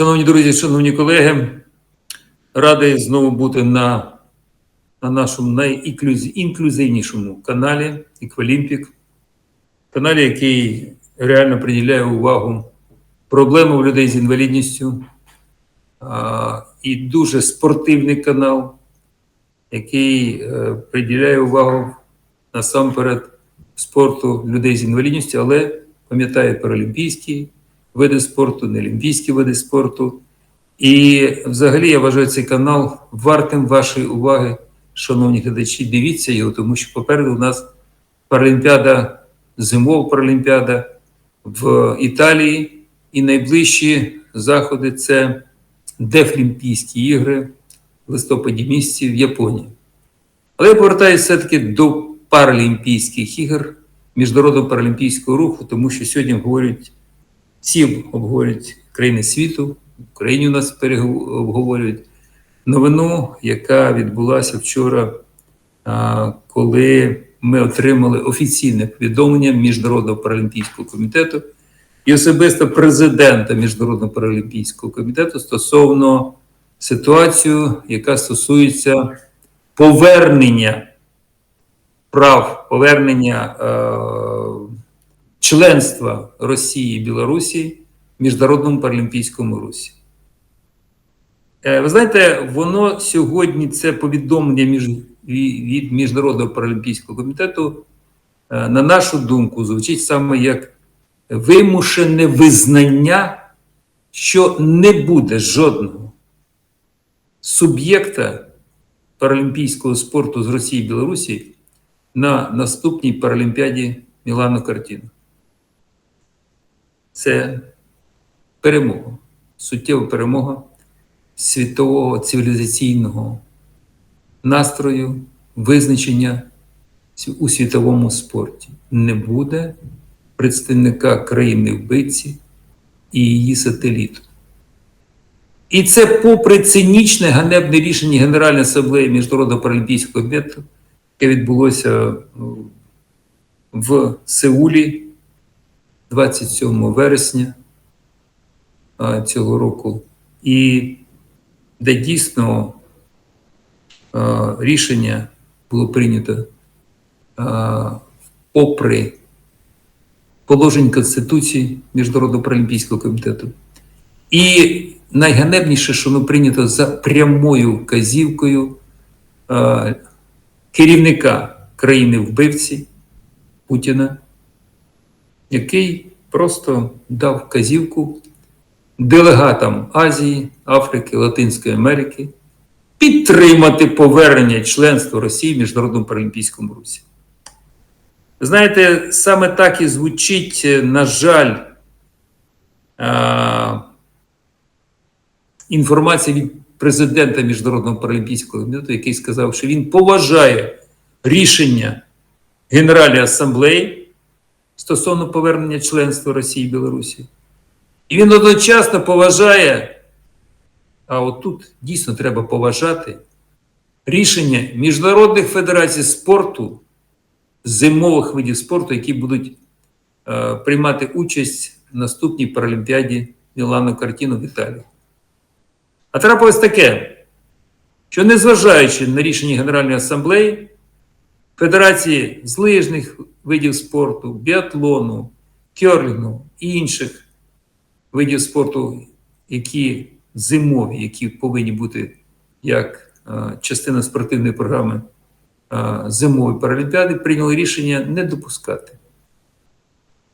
Шановні друзі, шановні колеги, радий знову бути на, на нашому найінклюзивнішому каналі Еквалімпік, каналі, який реально приділяє увагу проблемам людей з інвалідністю. А, і дуже спортивний канал, який е, приділяє увагу насамперед спорту людей з інвалідністю, але пам'ятає паралімпійські види спорту, неолімпійські види спорту. І взагалі я вважаю цей канал вартим вашої уваги, шановні глядачі. Дивіться його, тому що попереду у нас паралімпіада, зимова паралімпіада в Італії, і найближчі заходи це Дефлімпійські ігри в листопаді місяці в Японії. Але я повертаюся все-таки до Паралімпійських ігор, Міжнародного паралімпійського руху, тому що сьогодні говорять, всі обговорюють країни світу, в Україні у нас обговорюють новину, яка відбулася вчора, коли ми отримали офіційне повідомлення Міжнародного паралімпійського комітету і особисто президента Міжнародного паралімпійського комітету стосовно ситуації, яка стосується повернення прав, повернення е, членства Росії і Білорусі в Міжнародному паралімпійському русі. Е, ви знаєте, воно сьогодні це повідомлення від Міжнародного паралімпійського комітету, е, на нашу думку, звучить саме як вимушене визнання, що не буде жодного суб'єкта паралімпійського спорту з Росії і Білорусі на наступній паралімпіаді Мілано Картіно. Це перемога, суттєва перемога світового цивілізаційного настрою, визначення у світовому спорті. Не буде представника країни вбивці і її сателіту. І це попри цинічне ганебне рішення Генеральної асамблеї Міжнародного паралімпійського комітету, яке відбулося ну, в Сеулі 27 вересня цього року, і де дійсно рішення було прийнято попри положень Конституції Міжнародного паралімпійського комітету. І найганебніше, що воно прийнято за прямою вказівкою керівника країни-вбивці Путіна, який просто дав вказівку делегатам Азії, Африки, Латинської Америки підтримати повернення членства Росії в Міжнародному паралімпійському русі. Знаєте, саме так і звучить, е, на жаль, інформація від президента Міжнародного паралімпійського комітету, який сказав, що він поважає рішення Генеральної асамблеї стосовно повернення членства Росії і Білорусі. І він одночасно поважає, а отут дійсно треба поважати рішення міжнародних федерацій спорту, зимових видів спорту, які будуть е, приймати участь в наступній паралімпіаді Мілано Картіно в Італії. А трапилось таке, що незважаючи на рішення Генеральної асамблеї, Федерації з лижних видів спорту, біатлону, кьорлінгу і інших видів спорту, які зимові, які повинні бути як е, частина спортивної програми е, зимової паралімпіади, прийняли рішення не допускати.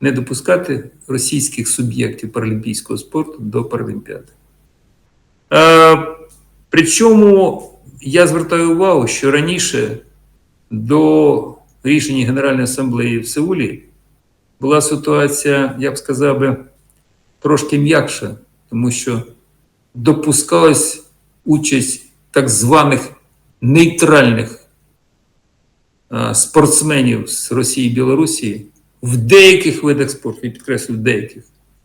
Не допускати російських суб'єктів паралімпійського спорту до паралімпіади. Е, причому я звертаю увагу, що раніше до рішення Генеральної асамблеї в Сеулі була ситуація, я б сказав би, трошки м'якша, тому що допускалась участь так званих нейтральних спортсменів з Росії і Білорусі в деяких видах спорту, і підкреслюю, деяких,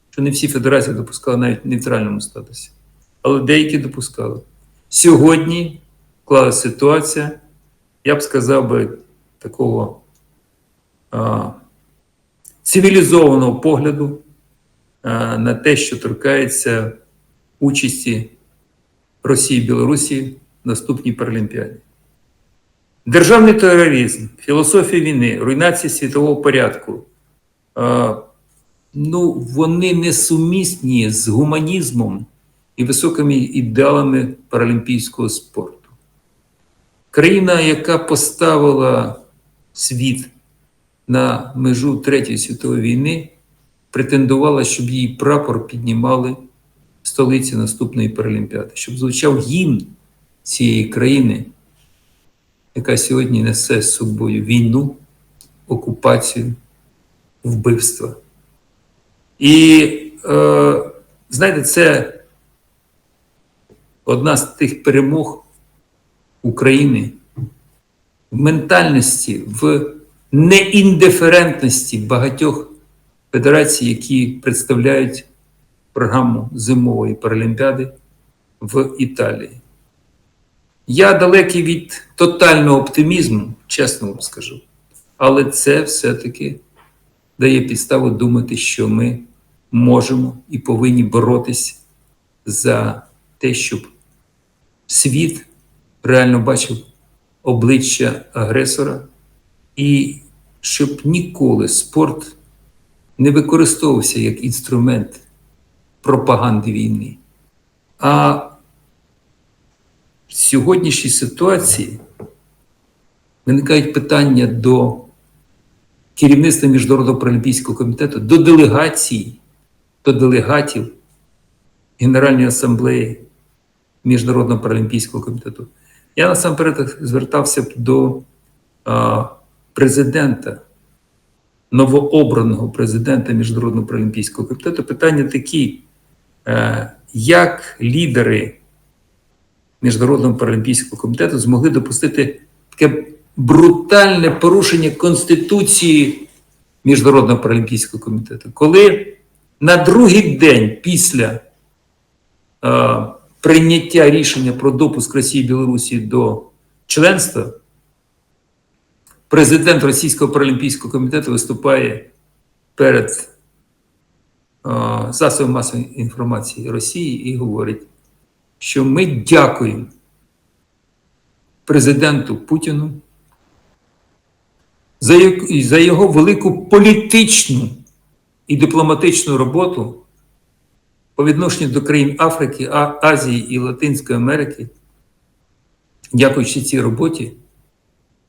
що не всі федерації допускали навіть в нейтральному статусі але деякі допускали. Сьогодні склалася ситуація, я б сказав би, такого а, цивілізованого погляду а, на те, що торкається участі Росії і Білорусі в наступній Паралімпіаді. Державний тероризм, філософія війни, руйнація світового порядку. е, Ну, вони несумісні з гуманізмом і високими ідеалами паралімпійського спорту. Країна, яка поставила світ на межу Третьої світової війни, претендувала, щоб її прапор піднімали в столиці наступної Паралімпіади, щоб звучав гімн цієї країни, яка сьогодні несе з собою війну, окупацію, вбивства. І е, знаєте, це одна з тих перемог України в ментальності, в неіндиферентності багатьох федерацій, які представляють програму зимової паралімпіади в Італії. Я далекий від тотального оптимізму, чесно вам скажу, але це все-таки дає підставу думати, що ми можемо і повинні боротись за те, щоб світ реально бачив обличчя агресора, і щоб ніколи спорт не використовувався як інструмент пропаганди війни. А в сьогоднішній ситуації виникають питання до керівництва Міжнародного паралімпійського комітету, до делегації, до делегатів Генеральної асамблеї Міжнародного паралімпійського комітету. Я насамперед звертався б до а, президента, новообраного президента Міжнародного паралімпійського комітету. Питання такі, е, як лідери Міжнародного паралімпійського комітету змогли допустити таке брутальне порушення Конституції Міжнародного паралімпійського комітету, коли на другий день після е, прийняття рішення про допуск Росії і Білорусі до членства, президент Російського паралімпійського комітету виступає перед засобами масової інформації Росії і говорить, що ми дякуємо президенту Путіну за його велику політичну і дипломатичну роботу по відношенню до країн Африки, Азії і Латинської Америки. Дякуючи цій роботі,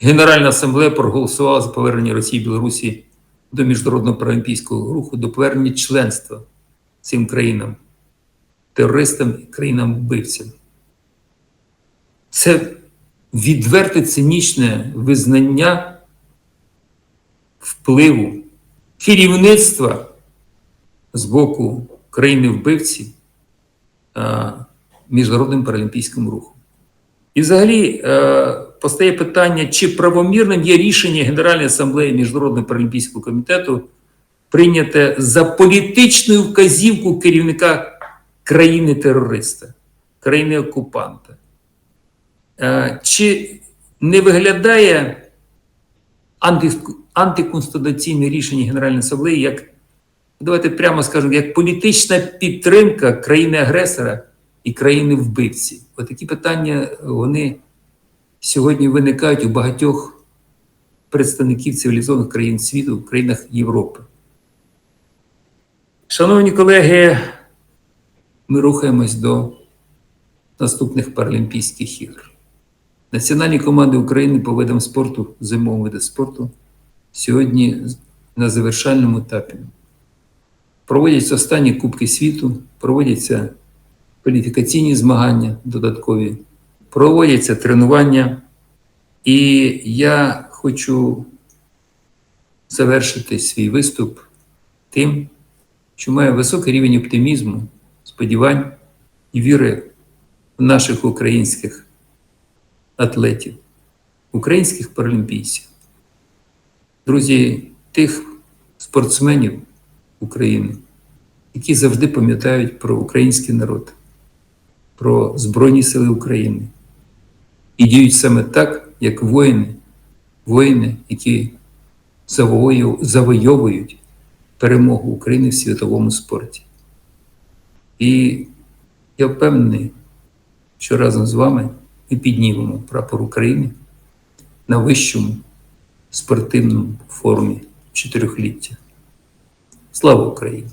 Генеральна асамблея проголосувала за повернення Росії і Білорусі до міжнародного паралімпійського руху, до повернення членства цим країнам, терористам і країнам-вбивцям. Це відверте цинічне визнання впливу керівництва з боку країни-вбивці міжнародним паралімпійським рухом. І взагалі е, постає питання, чи правомірним є рішення Генеральної асамблеї Міжнародного паралімпійського комітету, прийняте за політичною вказівку керівника країни-терориста, країни-окупанта. Е, Чи не виглядає антиконституційне рішення Генеральної асамблеї як, давайте прямо скажемо, як політична підтримка країни-агресора і країни-вбивці? Отакі питання вони сьогодні виникають у багатьох представників цивілізованих країн світу, в країнах Європи. Шановні колеги, ми рухаємось до наступних Паралімпійських ігор. Національні команди України по видам спорту, зимового виду спорту сьогодні на завершальному етапі. Проводяться останні Кубки світу, проводяться кваліфікаційні змагання додаткові, проводяться тренування. І я хочу завершити свій виступ тим, що має високий рівень оптимізму, сподівань і віри в наших українських атлетів, українських паралімпійців, друзі, тих спортсменів України, які завжди пам'ятають про український народ, про Збройні Сили України і діють саме так, як воїни, воїни, які завойовують перемогу України в світовому спорті. І Я впевнений, що разом з вами ми піднімемо прапор України на вищому спортивному форумі чотирьохліття. Слава Україні!